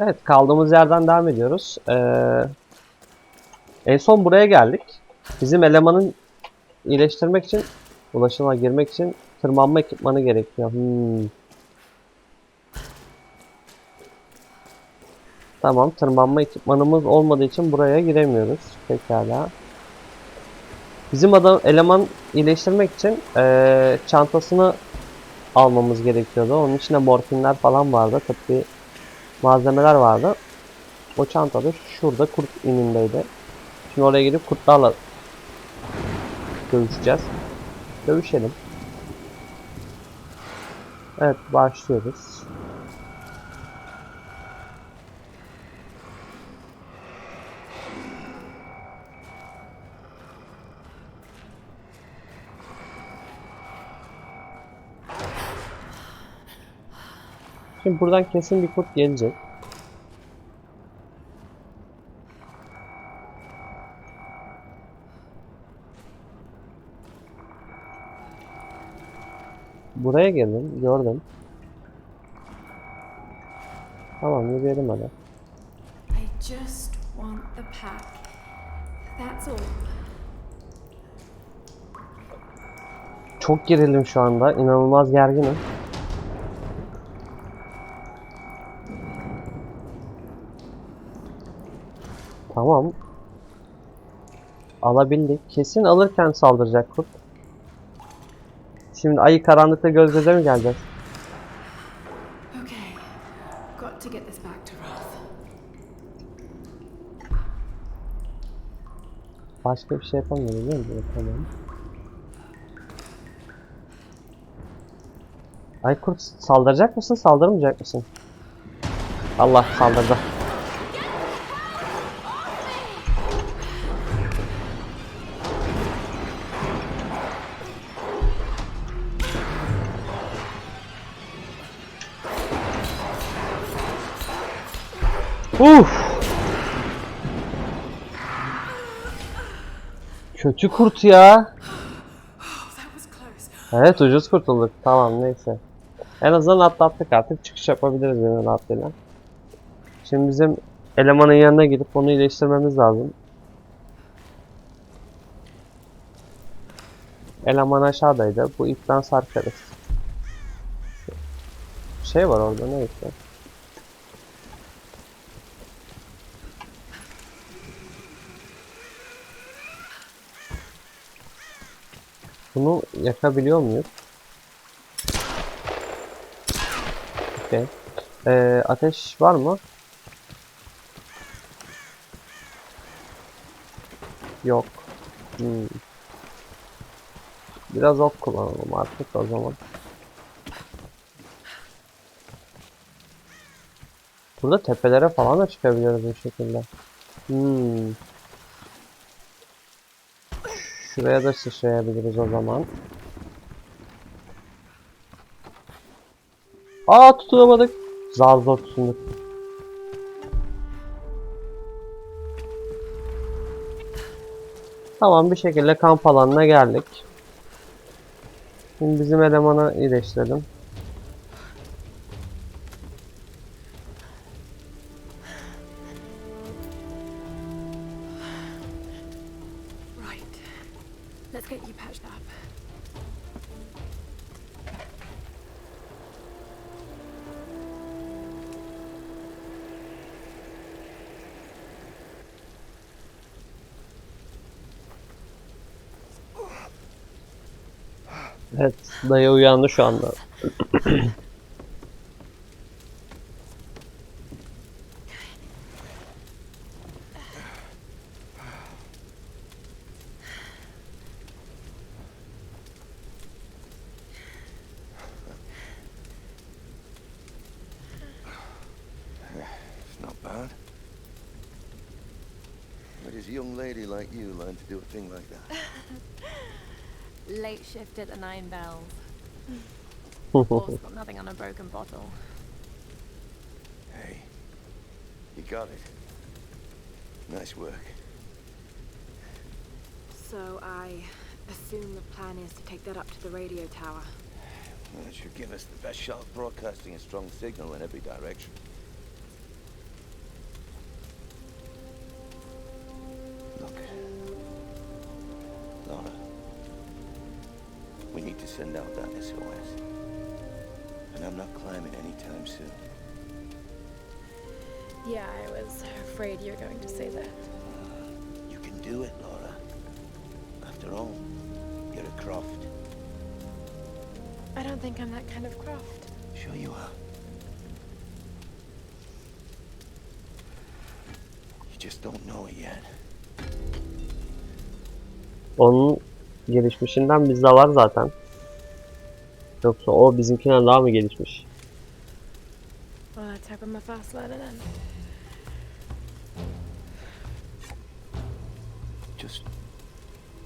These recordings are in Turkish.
Evet kaldığımız yerden devam ediyoruz. Ee, en son buraya geldik. Bizim elemanın iyileştirmek için, ulaşıma girmek için tırmanma ekipmanı gerekiyor. Hmm. Tamam tırmanma ekipmanımız olmadığı için buraya giremiyoruz. Pekala. Bizim adam eleman iyileştirmek için ee, çantasını almamız gerekiyordu. Onun içinde morfinler falan vardı. Tıbbi malzemeler vardı. O çantada şurada kurt inindeydi. Şimdi oraya gidip kurtlarla dövüşeceğiz. Dövüşelim. Evet başlıyoruz. Şimdi buradan kesin bir kurt gelecek. Buraya gelin, gördüm. Tamam, yürüyelim hadi. I just want the pack. That's all. Çok gerildim şu anda, inanılmaz gerginim. Tamam. Alabildik. Kesin alırken saldıracak kurt. Şimdi ayı karanlıkta göz göze mi geleceğiz? Başka bir şey yapamıyoruz değil mi? Tamam. Aykurt saldıracak mısın, saldırmayacak mısın? Allah saldırdı. Uf! Kötü kurt ya. Evet ucuz kurtulduk. Tamam neyse. En azından atlattık artık. Çıkış yapabiliriz yine rahatlığıyla. Şimdi bizim elemanın yanına gidip onu iyileştirmemiz lazım. Eleman aşağıdaydı. Bu ipten sarkarız. Şey var orada neyse. Bunu yakabiliyor muyuz? Okey. Ee, ateş var mı? Yok. Hmm. Biraz ok kullanalım artık o zaman. Burada tepelere falan da çıkabiliyoruz bu şekilde. Hmm. Şuraya da sıçrayabiliriz o zaman. Aa tutunamadık. Zar zor tutunduk. Tamam bir şekilde kamp alanına geldik. Şimdi bizim elemanı iyileştirelim. Evet dayı uyandı şu anda. Late shift at the Nine Bells. Paul's got nothing on a broken bottle. Hey, you got it. Nice work. So I assume the plan is to take that up to the radio tower. Well, it should give us the best shot of broadcasting a strong signal in every direction. Yeah, I was afraid you were going to say that. You can do it, Laura. After all, you're a Croft. I don't think I'm that kind of Croft. Sure you are. You just don't know it yet. Onun gelişmişinden bizde var zaten. Yoksa o bizimkinden daha mı gelişmiş? Well, let's hope I'm a fast learner then. Just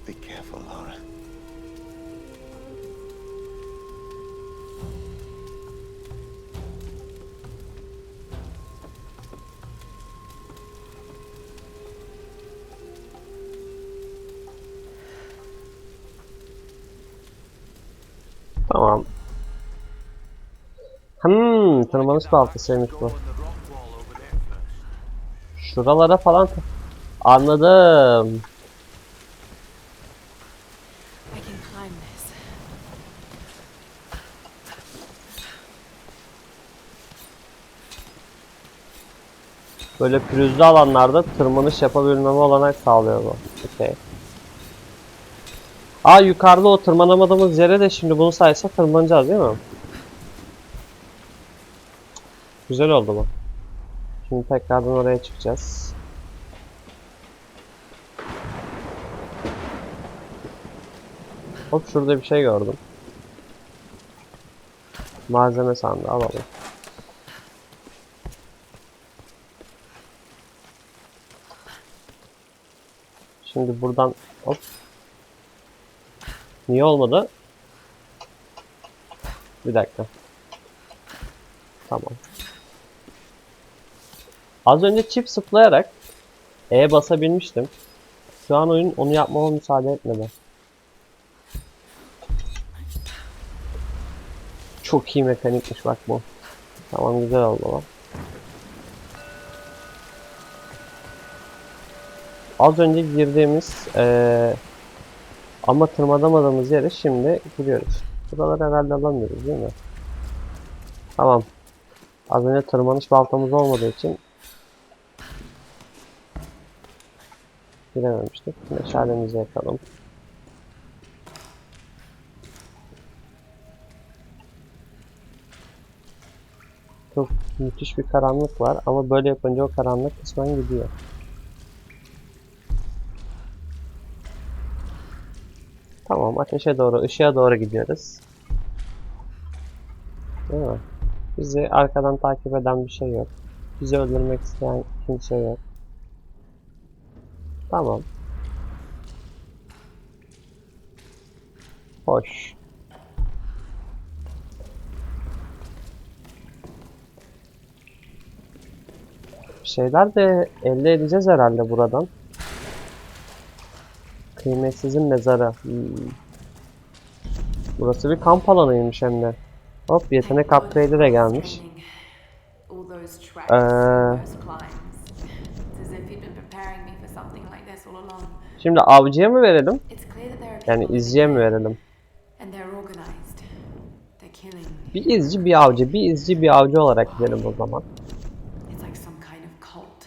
be careful, Laura. Tamam. Hmm, tırmanış baltasıymış bu. Şuralara falan... Anladım. Böyle pürüzlü alanlarda tırmanış yapabilmeme olanak sağlıyor bu. Okey. Aa yukarıda o tırmanamadığımız yere de şimdi bunu saysa tırmanacağız değil mi? Güzel oldu bu. Şimdi tekrardan oraya çıkacağız. Hop şurada bir şey gördüm. Malzeme sandığı alalım. Şimdi buradan hop. Niye olmadı? Bir dakika. Tamam. Az önce çift zıplayarak E basabilmiştim. Şu an oyun onu yapmama müsaade etmedi. Çok iyi mekanikmiş bak bu. Tamam güzel oldu lan. Az önce girdiğimiz eee ama tırmanamadığımız yere şimdi giriyoruz. Buraları herhalde alamıyoruz değil mi? Tamam. Az önce tırmanış baltamız olmadığı için girememiştik. Meşalemizi yakalım. Çok müthiş bir karanlık var ama böyle yapınca o karanlık kısmen gidiyor. Tamam ateşe doğru, ışığa doğru gidiyoruz. Değil mi? Bizi arkadan takip eden bir şey yok. Bizi öldürmek isteyen kimse yok. Tamam. Hoş. Şeyler de elde edeceğiz herhalde buradan. Kıymetsizin mezarı. Hmm. Burası bir kamp alanıymış hem de. Hop yetenek upgrade'i de gelmiş. Ee, Şimdi avcıya mı verelim? Yani izciye mi verelim? Bir izci bir avcı, bir izci bir avcı olarak gidelim o zaman.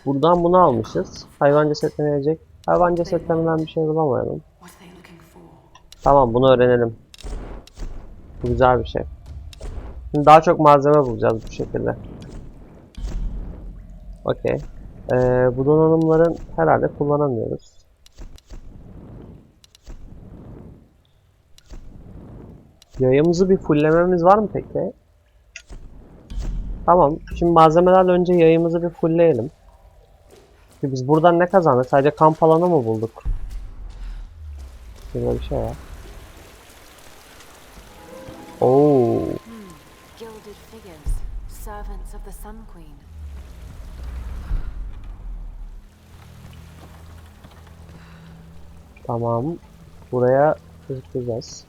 Buradan bunu almışız. Hayvan cesetlerine yiyecek. Hayvan cesetlerinden bir şey bulamayalım. Tamam bunu öğrenelim. Bu güzel bir şey. Şimdi daha çok malzeme bulacağız bu şekilde. Okey. Ee, bu donanımların herhalde kullanamıyoruz. Yayımızı bir fulllememiz var mı peki? Tamam. Şimdi malzemelerle önce yayımızı bir fullleyelim. Çünkü biz buradan ne kazandık? Sadece kamp alanı mı bulduk? Böyle bir şey var. Oo. Gilded figures, servants of the Sun Queen. Tamam. Buraya zıplayacağız.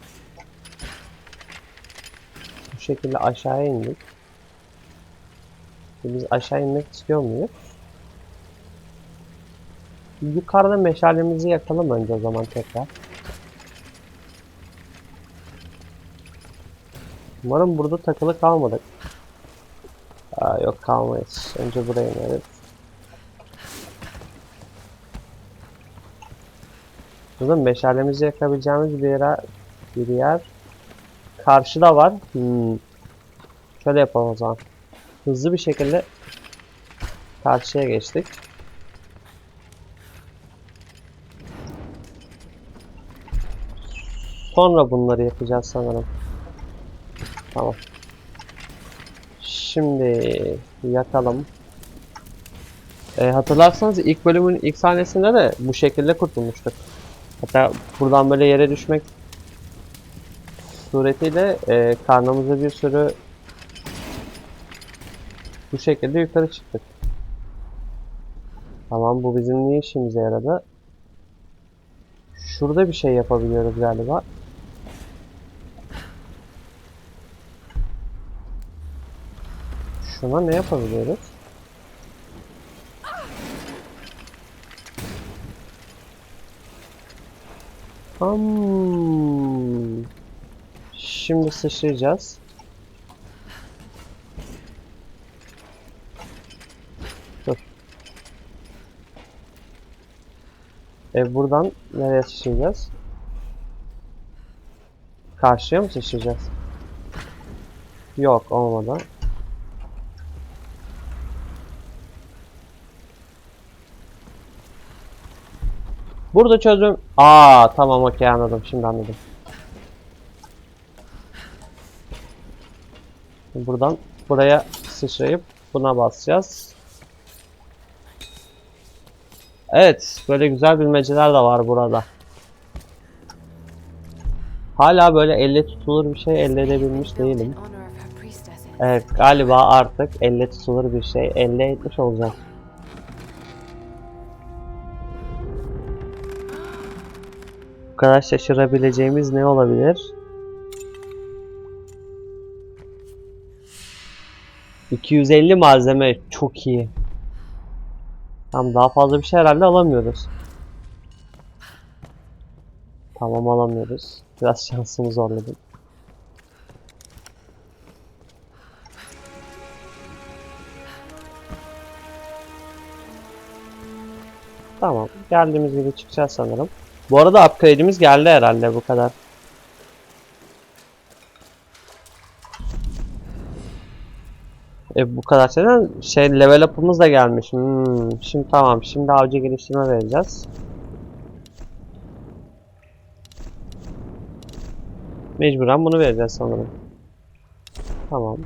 Bu şekilde aşağıya indik. Şimdi biz aşağı inmek istiyor muyuz? Yukarıda meşalemizi yakalım önce o zaman tekrar. Umarım burada takılı kalmadık. Aa, yok kalmayız. Önce buraya ineriz. Burada meşalemizi yakabileceğimiz bir yer, bir yer. Karşıda var. Hmm. Şöyle yapalım o zaman. Hızlı bir şekilde karşıya geçtik. Sonra bunları yapacağız sanırım. Tamam. Şimdi yakalım. E, hatırlarsanız ilk bölümün ilk sahnesinde de bu şekilde kurtulmuştuk. Hatta buradan böyle yere düşmek suretiyle e, karnımıza bir sürü bu şekilde yukarı çıktık. Tamam bu bizim ne işimize yaradı? Şurada bir şey yapabiliyoruz galiba. Şuna ne yapabiliyoruz? Hmm. Şimdi sıçrayacağız. Dur. E buradan nereye sıçrayacağız? Karşıya mı sıçrayacağız? Yok olmadı. Burada çözüm... Aa tamam okey anladım. Şimdi anladım. Buradan buraya sıçrayıp buna basacağız. Evet, böyle güzel bilmeceler de var burada. Hala böyle elle tutulur bir şey elde edebilmiş değilim. Evet, galiba artık elle tutulur bir şey elde etmiş olacağım. Kadar şaşırabileceğimiz ne olabilir? 250 malzeme çok iyi. Tam daha fazla bir şey herhalde alamıyoruz. Tamam alamıyoruz. Biraz şansımı zorladım. Tamam. Geldiğimiz gibi çıkacağız sanırım. Bu arada upgrade'imiz geldi herhalde bu kadar. E bu kadar şeyden şey level up'ımız da gelmiş. Hmm, şimdi tamam. Şimdi avcı geliştirme vereceğiz. Mecburen bunu vereceğiz sanırım. Tamam.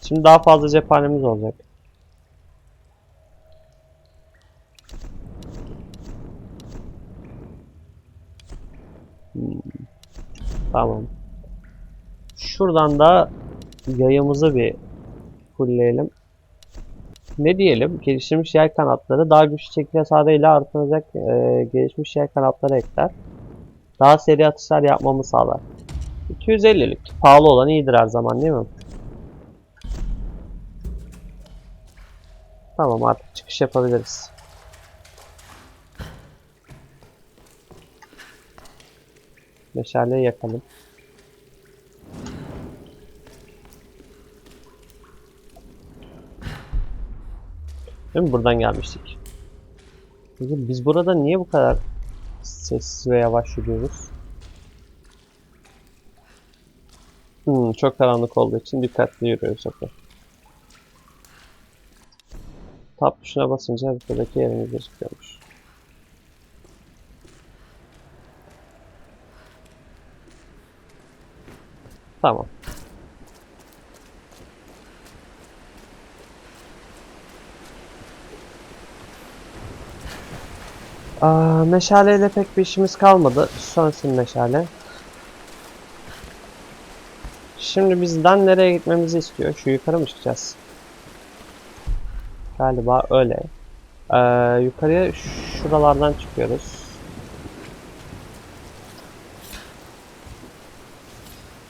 Şimdi daha fazla cephanemiz olacak. Tamam. Şuradan da yayımızı bir fullleyelim. Ne diyelim? Geliştirmiş yay kanatları daha güçlü çekim hasarıyla artıracak e, gelişmiş yay kanatları ekler. Daha seri atışlar yapmamı sağlar. 250'lik. Pahalı olan iyidir her zaman değil mi? Tamam artık çıkış yapabiliriz. Meşaleyi yakalım. Değil mi? Buradan gelmiştik. Peki biz burada niye bu kadar sessiz ve yavaş yürüyoruz? Hmm, çok karanlık olduğu için dikkatli yürüyoruz. Okay. Tab tuşuna basınca haritadaki yerimiz gözüküyormuş. Tamam. Aa, meşaleyle pek bir işimiz kalmadı. Sönsün meşale. Şimdi bizden nereye gitmemizi istiyor? Şu yukarı mı çıkacağız? Galiba öyle. Ee, yukarıya şuralardan çıkıyoruz.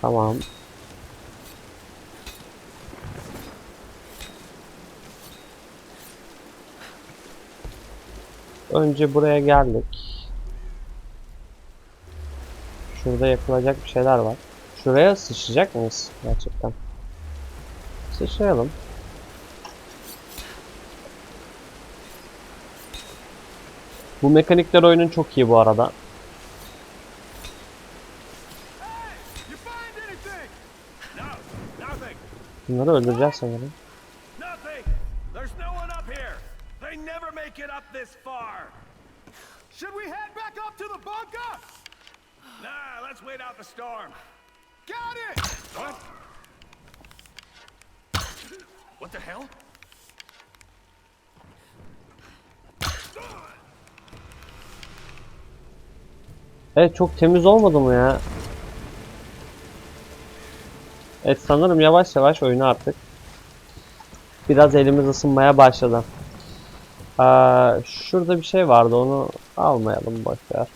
Tamam. Önce buraya geldik. Şurada yapılacak bir şeyler var. Şuraya sıçacak mıyız gerçekten? Sıçrayalım. Bu mekanikler oyunun çok iyi bu arada. Up this far. Should we head back up to the bunker? Nah, let's wait out the storm. Got it. What? What the hell? Evet çok temiz olmadı mı ya? Evet sanırım yavaş yavaş oyunu artık. Biraz elimiz ısınmaya başladı. Aa, şurada bir şey vardı onu almayalım boşver.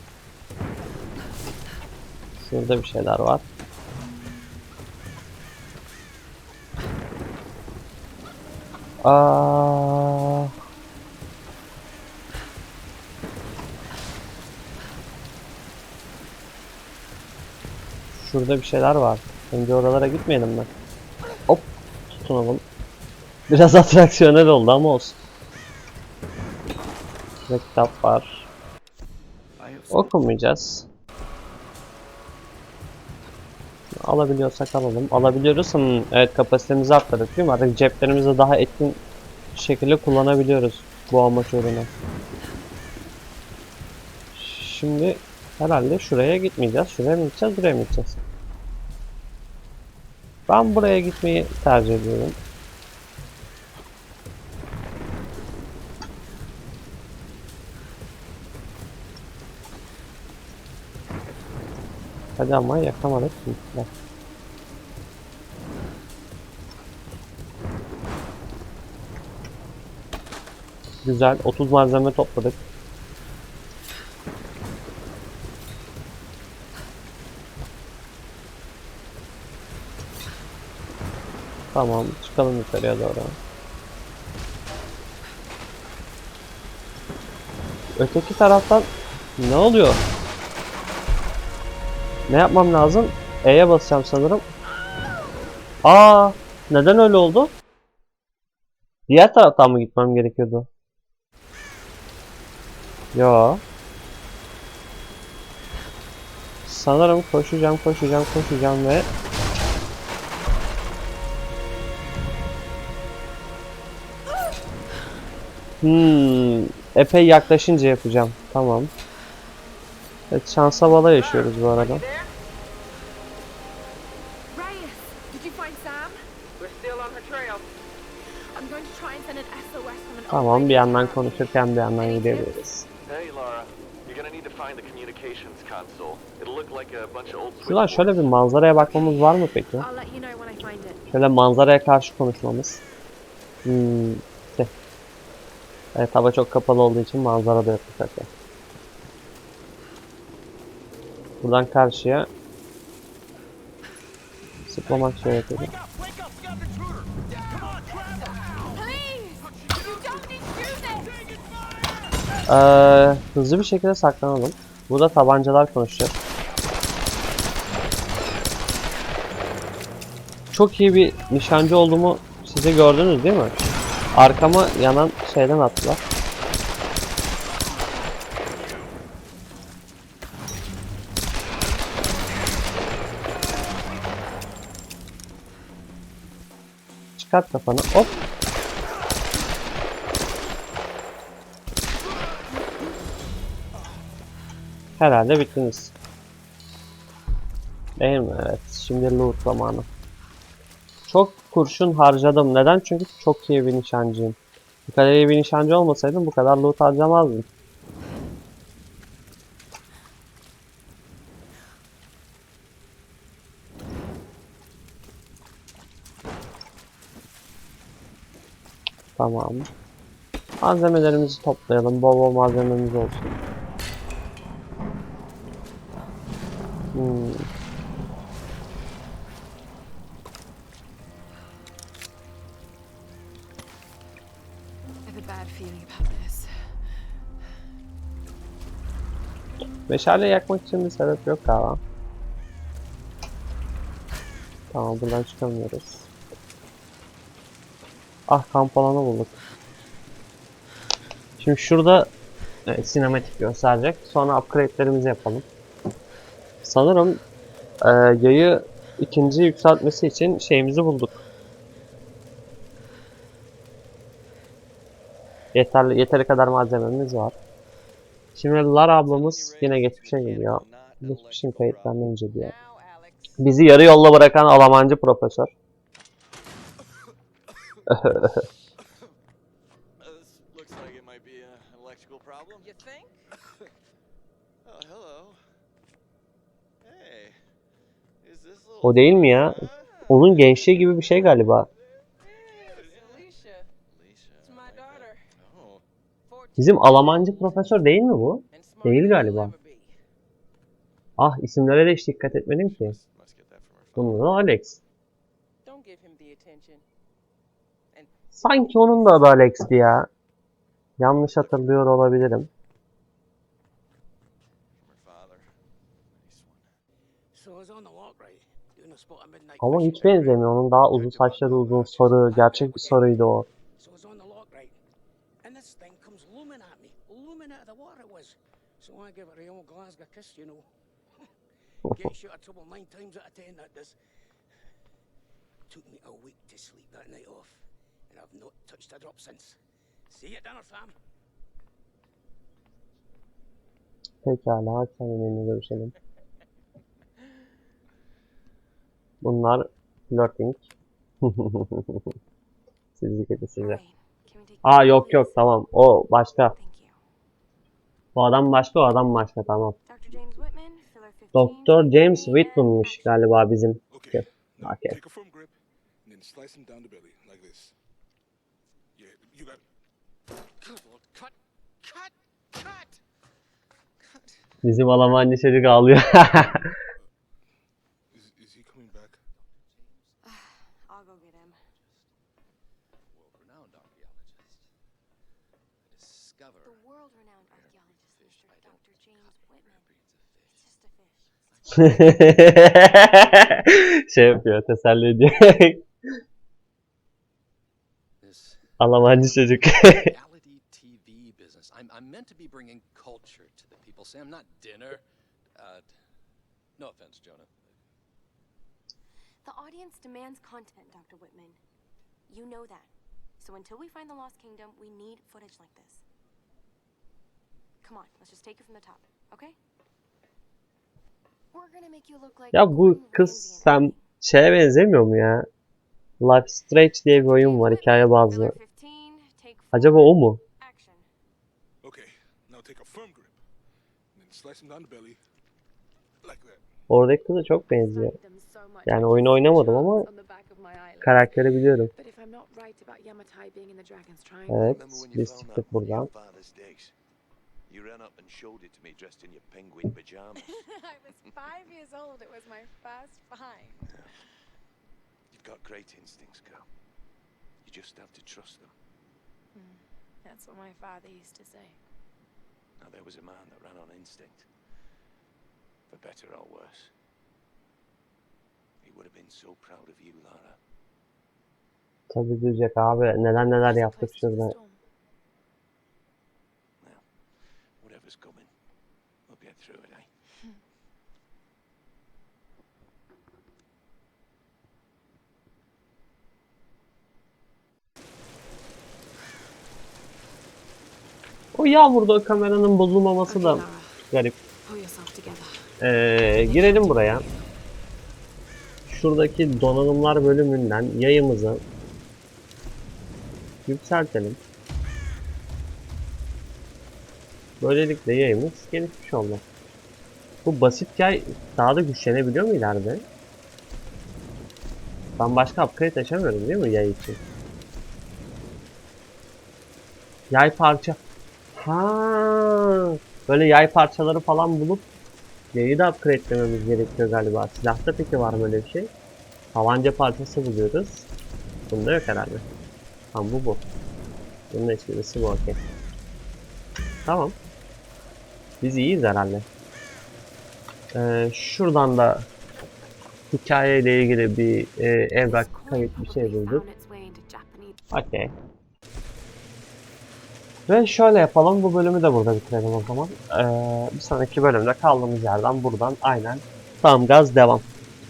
Şurada bir şeyler var. Aa, Şurada bir şeyler var. Önce oralara gitmeyelim mi? Hop tutunalım. Biraz atraksiyonel oldu ama olsun. Burada kitap var. Okumayacağız. Alabiliyorsak alalım. Alabiliyoruz. Hmm, evet kapasitemizi arttırdık değil mi? Artık ceplerimizi daha etkin şekilde kullanabiliyoruz bu amaç uğruna. Şimdi herhalde şuraya gitmeyeceğiz. Şuraya mı gideceğiz? Buraya mı gideceğiz? Ben buraya gitmeyi tercih ediyorum. Hadi ama yakamadık. Bak. Güzel. 30 malzeme topladık. Tamam. Çıkalım yukarıya doğru. Öteki taraftan ne oluyor? Ne yapmam lazım? E'ye basacağım sanırım. Aa, neden öyle oldu? Diğer taraftan mı gitmem gerekiyordu? Yo. Sanırım koşacağım, koşacağım, koşacağım ve Hmm, epey yaklaşınca yapacağım. Tamam. Evet, şansa bala yaşıyoruz bu arada. Tamam, bir yandan konuşurken bir yandan gidebiliriz. Hey, Laura. You're gonna need to find the communications console. It'll look like a bunch of old Şuradan şöyle bir manzaraya bakmamız var mı peki? Şöyle manzaraya karşı konuşmamız. Hmm. Şey. Evet hava çok kapalı olduğu için manzara da yok bu sefer. Buradan karşıya zıplamak do this! Ee, hızlı bir şekilde saklanalım. Burada tabancalar konuşacak. Çok iyi bir nişancı olduğumu size gördünüz değil mi? Arkama yanan şeyden attılar. Çıkart kafanı. Hop. Herhalde bittiniz. Değil mi? Evet. Şimdi loot zamanı. Çok kurşun harcadım. Neden? Çünkü çok iyi bir nişancıyım. Bu kadar iyi bir nişancı olmasaydım bu kadar loot harcamazdım. Tamam. Malzemelerimizi toplayalım. Bol bol malzememiz olsun. Hmm. Meşale yakmak için bir sebep yok galiba. Tamam buradan çıkamıyoruz. Ah kamp alanı bulduk. Şimdi şurada evet, sinematik gösterecek. Sonra upgrade'lerimizi yapalım. Sanırım e, yayı ikinci yükseltmesi için şeyimizi bulduk. Yeterli yeteri kadar malzememiz var. Şimdi Lara ablamız yine geçmişe geliyor. Geçmişin kayıtlarını inceliyor. Bizi yarı yolda bırakan Almancı profesör. O değil mi ya? Onun gençliği gibi bir şey galiba. Bizim Almancı profesör değil mi bu? Değil galiba. Ah isimlere de hiç dikkat etmedim ki. Bunun Alex. Sanki onun da adı Alex'ti ya. Yanlış hatırlıyor olabilirim. Ama hiç benzemiyor. Onun daha uzun saçları uzun sarı. Gerçek bir sarıydı o. So I was on the lock, right? And this thing comes looming at me. Looming out of the water it was. I give it a old Glasgow kiss, you know. Gets you out of trouble nine times out of ten, that does. Took me a week to sleep that night off. And I've not touched a drop since. See you at dinner, fam. Pekala. Seninle görüşelim. Bunlar flirting. Sizi kötü size. Aa yok yok tamam. O başka. Bu adam başka o adam başka tamam. Dr. James Whitman, filler 15. Doktor James Whitman'mış galiba bizim. Okay. Okay. take a firm grip şey yapıyor, teselli ediyor. This Almancı çocuk. reality TV business. I'm, I'm meant to be bringing culture to the people, Sam, not dinner. Uh, no offense, Jonah. The audience demands content, Dr. Whitman. You know that. So until we find the Lost Kingdom, we need footage like this. Come on, let's just take it from the top, okay? Ya bu kız sen şeye benzemiyor mu ya? Life Strange diye bir oyun var hikaye bazlı. Filler 15, take Acaba o mu? Oradaki kıza çok benziyor. Yani oyunu oynamadım ama. Karakteri biliyorum. Evet, biz çıktık buradan. Your father's digs? You ran up and showed it to me dressed in your penguin pajamas. I was five years old. It was my first find. You've got great instincts, girl. You just have to trust them. Hmm. That's what my father used to say. Now, there was a man that ran on instinct. For better or worse. He would have been so proud of you, Lara. Tabii diyecek abi neler neler there's a yaptık place to the şurada. O yağmurda kameranın bozulmaması da garip. Ee, girelim buraya. Şuradaki donanımlar bölümünden yayımızı yükseltelim. Böylelikle yayımız gelişmiş oldu. Bu basit yay daha da güçlenebiliyor mu ileride? Ben başka upgrade açamıyorum değil mi yay için? Yay parça. Ha, böyle yay parçaları falan bulup Yayı da upgrade'lememiz gerekiyor galiba. Silahta peki var mı öyle bir şey? Tabanca parçası buluyoruz. Bunda yok herhalde. Tamam bu bu. Bunun esprisi bu okey. Tamam. Biz iyiyiz herhalde. Ee, şuradan da hikayeyle ilgili bir e, evrak kayıt bir şey bulduk. Okey. Ve şöyle yapalım. Bu bölümü de burada bitirelim o zaman. Ee, bir sonraki bölümde kaldığımız yerden buradan aynen tam gaz devam.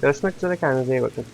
Görüşmek üzere kendinize iyi bakın.